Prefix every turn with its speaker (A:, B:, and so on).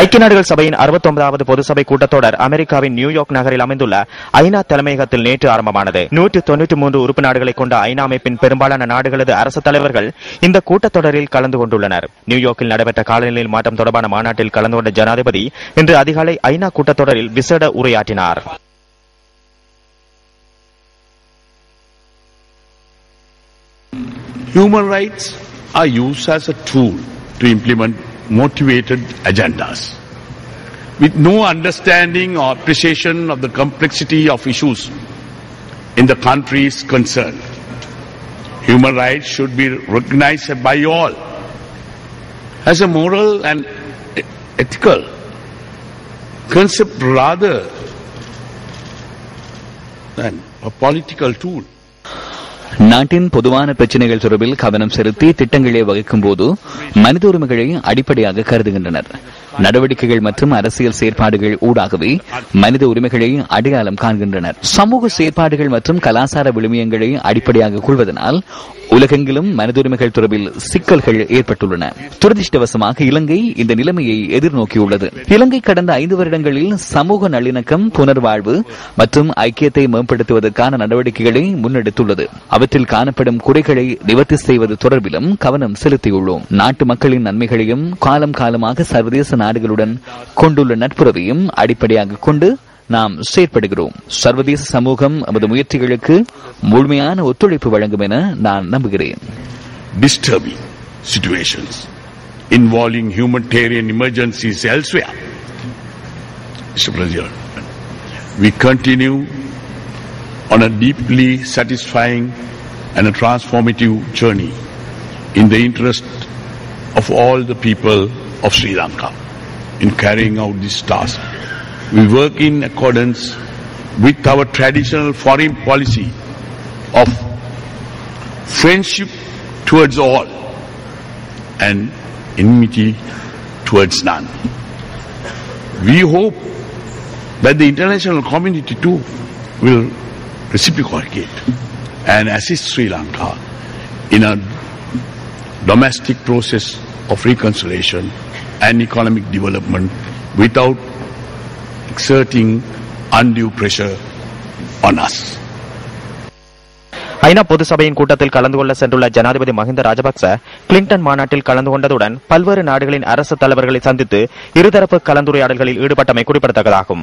A: ஐக்கிய நாடுகள் சபையின் அறுபத்தொன்பதாவது பொதுசபை கூட்டத்தொடர் அமெரிக்காவின் நியூயார்க் நகரில் அமைந்துள்ள ஐநா தலைமையகத்தில் நேற்று ஆரம்பமானது. நூற்று தொன்னூற்றி மூன்று உறுப்பு நாடுகளை கொண்ட ஐநா அமைப்பின் பெரும்பாலான நாடுகளது அரசு தலைவர்கள் இந்த கூட்டத்தொடரில் கலந்து கொண்டுள்ளனர். நியூயார்க்கில் நடைபெற்ற காலநிலை மாற்றம் தொடர்பான மாநாட்டில் கலந்து கொண்ட ஜனாதிபதி இன்று அதிகாலை ஐநா கூட்டத்தொடரில் விசேட உரையாற்றினார்.
B: Human rights are used as a tool to implement motivated agendas. With no understanding or appreciation of the complexity of issues in the countries concerned, human rights should be recognized by all as a moral and ethical concept rather than a political tool.
C: நாட்டின் பொதுவான பிரச்சனைகள் தொடர்பில் கவனம் செலுத்தி திட்டங்களை வகுக்கும் போது மனித உரிமைகளை அடிப்படையாக கருதுகின்றனர். நடவடிக்கைகள் மற்றும் அரசியல் செயற்பாடுகள் ஊடாகவே மனித உரிமைகளை அடையாளம் காண்கின்றனர். சமூக செயற்பாடுகள் மற்றும் கலாச்சார விழுமியங்களை அடிப்படையாக கொள்வதனால் உலகெங்கிலும் மனித உரிமைகள் தொடர்பில் சிக்கல்கள் ஏற்பட்டுள்ளன. துரதிருஷ்டவசமாக இலங்கை இந்த நிலைமையை எதிர்நோக்கியுள்ளது. இலங்கை கடந்த ஐந்து வருடங்களில் சமூக நல்லிணக்கம் புனர்வாழ்வு மற்றும் ஐக்கியத்தை மேம்படுத்துவதற்கான நடவடிக்கைகளை முன்னெடுத்துள்ளது. அவற்றில் காணப்படும் குறைகளை நிவர்த்தி செய்வது தொடர்பிலும் கவனம் செலுத்தியுள்ளோம். நாட்டு மக்களின் நன்மைகளையும் காலம் காலமாக சர்வதேச நாடுகளுடன் கொண்டுள்ள நட்புறவையும் அடிப்படையாக கொண்டு நாம் செயற்படுகிறோம் சர்வதேச சமூகம் நமது முயற்சிகளுக்கு முழுமையான ஒத்துழைப்பு வழங்கும் என நான் நம்புகிறேன்
B: disturbing situations involving humanitarian emergencies elsewhere. Mr. President, we continue on a deeply satisfying and a transformative journey in the interest of all the people of Sri Lanka in carrying out this task. We work in accordance with our traditional foreign policy of friendship towards all and enmity towards none. We hope that the international community too will reciprocate and assist Sri Lanka in a domestic process of reconciliation and economic development without exerting undue pressure on us.
A: ஐநா பொது சபையின் கூட்டத்தில் கலந்து கொள்ள சென்றுள்ள ஜனாதிபதி Mahinda Rajapaksa Clinton மாநாட்டில் கலந்து கொண்டதுடன் பல்வேறு நாடுகளின் அரசு தலைவர்களை சந்தித்து இருதரப்பு கலந்துரையாடல்களில் ஈடுபட்டமை குறிப்பிடத்தக்கதாகும்